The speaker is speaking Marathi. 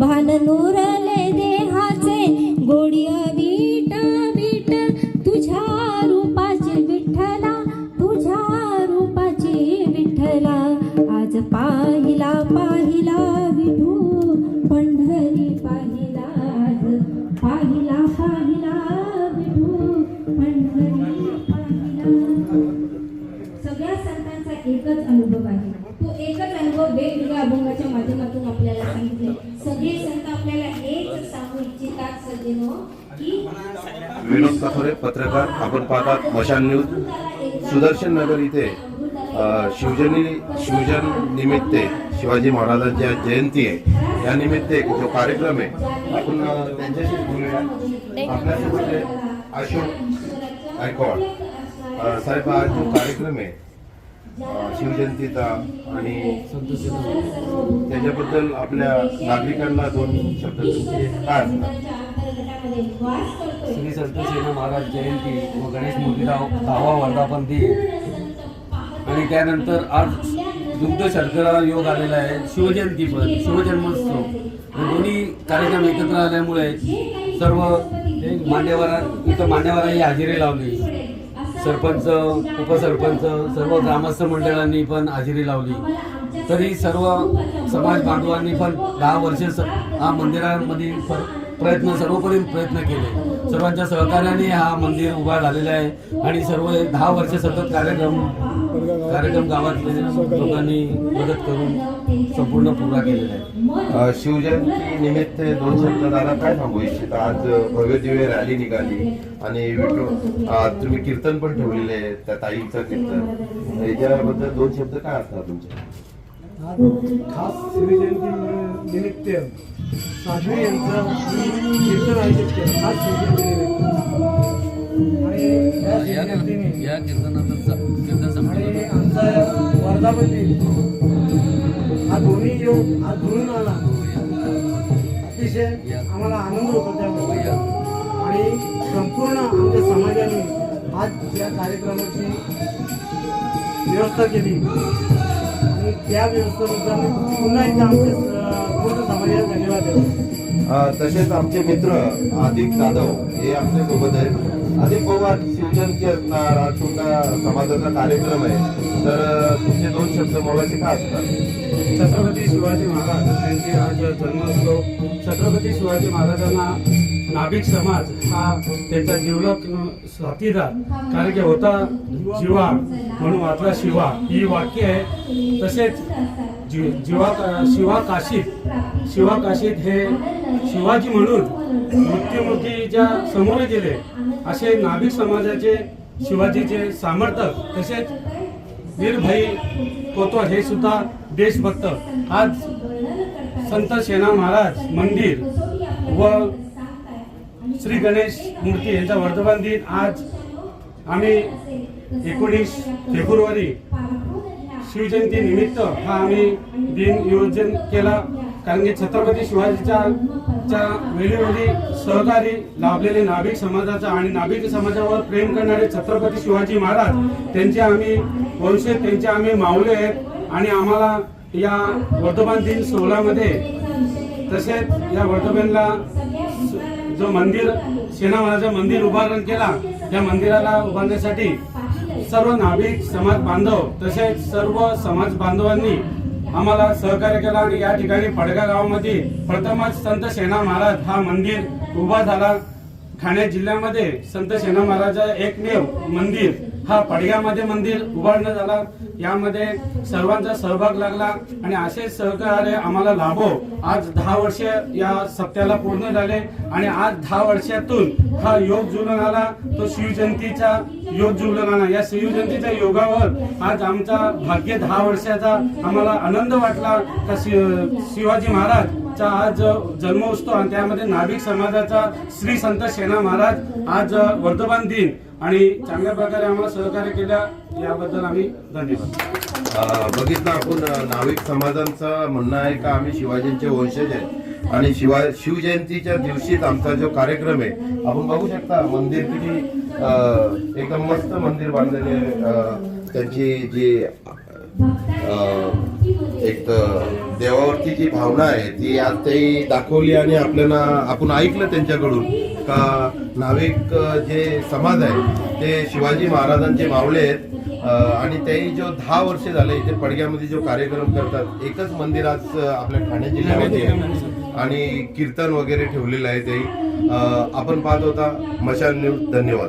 भाननूर सांगितले सगळे संत आपल्याला हेच सांगू इच्छितात सज्जनो की विनोद कथोरे पत्रकार आपण पाहतात मशान न्यूज. सुदर्शन नगर इथे शिवजनी शिवजन निमित्त शिवाजी महाराजांच्या जयंती आहे. या निमित्ते जो कार्यक्रम आहे आपण त्यांच्याशी बोलूया. आपल्यासोबत अशोक गायकवाड साहेब हा जो कार्यक्रम आहे शिवजयंतीचा आणि त्याच्याबद्दल आपल्या नागरिकांना दोन शब्द काय श्री संत सेना महाराज जयंती व गणेश मूर्तीराव दहावा वर्धापन दिन. आणि त्यानंतर आज दुग्ध शर्करा योग आलेला आहे. शिवजयंती पण शिवजन्मोत्सव. दोन्ही कार्यक्रम एकत्र आल्यामुळे सर्व हे मान्यवरा इथं मान्यवरांनी हजेरी लावली. सरपंच उपसरपंच सर्व ग्रामस्थ मंडळांनी पण हजेरी लावली. तरी सर्व समाज बांधवांनी पण दहा वर्ष स- हा मंदिरामध्ये प- प्रयत्न सर्वपरी प्रयत्न केले. सर्वांच्या सहकार्याने हा मंदिर उभा झालेला आहे आणि सर्व दहा वर्ष सतत कार्यक्रम कार्यक्रम गावातले लोकांनी मदत करून संपूर्ण पूर्ण केलेला आहे. अ, शिवजयंती निमित्त दोन शब्द दादा काय सांगू इच्छिता? आज भव्य दिव्य रॅली निघाली आणि तुम्ही कीर्तन पण ठेवलेले आहे त्या ताईचं कीर्तन. याच्याबद्दल दोन शब्द काय असतात तुमचे? खास शिवजयंती निमित्त साध्वी यांचं कीर्तन आयोजित केलं खास शिवजयंती आणि या कीर्तनानंतर कीर्तन आणि आमचा वर्धापन दिन हा दोन्ही योग आज जुळून आला. अतिशय आम्हाला आनंद होतो त्यामुळे. आणि संपूर्ण आमच्या समाजाने आज या कार्यक्रमाची व्यवस्था केली. आणि त्या व्यवस्थेबद्दल मी पुन्हा एकदा पूर्ण समाजाला धन्यवाद देतो. अ, तसेच आमचे मित्र अधिक जाधव हे आमच्यासोबत आहेत. अधिक पवार शिवजयंती असणार आज तुमचा समाजाचा कार्यक्रम आहे. तर तुमचे दोन शब्द मोलाचे काय असतात? छत्रपती शिवाजी महाराज यांचे आज जन्मोत्सव. छत्रपती शिवाजी महाराजांना नाभिक समाज हा त्यांचा जीवलक साथीदार कारण की होता जीवा म्हणून वाचला शिवा. ही वाक्य आहे. तसेच जी जीवा शिवा काशीत शिवा काशीत हे शिवाजी म्हणून मृत्युमुखीच्या समोर गेले. असे नाभिक समाजाचे शिवाजीचे सामर्थ्य तसेच वीरभाई कोतवाल हे सुद्धा देशभक्त. आज संत सेना महाराज मंदिर व श्री गणेश मूर्ती यांचा वर्धमान दिन आज आम्ही एकोणीस फेब्रुवारी शिवजयंती निमित्त हा आम्ही दिन नियोजन केला. कारण की छत्रपती शिवाजीच्या च्या वेळोवेळी सहकारी लाभलेले नाभिक समाजाचा आणि नाभिक समाजावर प्रेम करणारे छत्रपती शिवाजी महाराज त्यांचे आम्ही वंशज त्यांचे आम्ही माऊले आहेत. आणि आम्हाला या वर्धमान दिन सोहळ्यामध्ये तसेच या वर्धमानला जो मंदिर सेना मंदिर उभारण केला त्या मंदिराला उभारण्यासाठी सर्व नाभिक समाज बांधव तसेच सर्व समाज बांधवांनी आम्हाला सहकार्य केला आणि या ठिकाणी पडगा गावामध्ये प्रथमच संत सेना महाराज हा मंदिर उभा झाला. ठाणे जिल्ह्यामध्ये संत सेना महाराजा एकमेव मंदिर. हा पडग्यामध्ये मंदिर उभारण्यात झाला यामध्ये सर्वांचा सहभाग लागला आणि असे सहकार्य आम्हाला लाभो. आज दहा वर्ष या सप्त्याला पूर्ण झाले आणि आज दहा वर्षातून हा योग जुलन आला. तो शिवजयंतीचा योग जुलन आला. या शिवजयंतीच्या योगावर आज आमचा भाग्य दहा वर्षाचा आम्हाला आनंद वाटला. का शि- शिवाजी महाराज चा आज जन्मोत्सव आणि त्यामध्ये नाभिक समाजाचा श्री संत सेना महाराज आज वर्धमान दिन आणि चांगल्या प्रकारे आम्हाला सहकार्य केल्या याबद्दल आम्ही धन्यवाद. बघितलं आपण नाविक समाजांचं म्हणणं आहे का आम्ही शिवाजींचे वंशज आहे. आणि शिवा शिवजयंतीच्या दिवशीच आमचा जो कार्यक्रम आहे आपण बघू शकता मंदिर किती एकदम मस्त मंदिर बांधलेले त्यांची जी एक तर देवावरती जी भावना आहे ती आज ते दाखवली आणि आपल्याला आपण ऐकलं त्यांच्याकडून का नाविक जे समाज आहे ते शिवाजी महाराजांचे मावळे आहेत आणि तेही जो दहा वर्ष झाले इथे पडग्यामध्ये जो कार्यक्रम करतात एकच मंदिर आज आपल्या ठाणे जिल्ह्यामध्ये आहे. आणि कीर्तन वगैरे ठेवलेलं आहे ते आपण पाहत होता मशाल न्यूज धन्यवाद.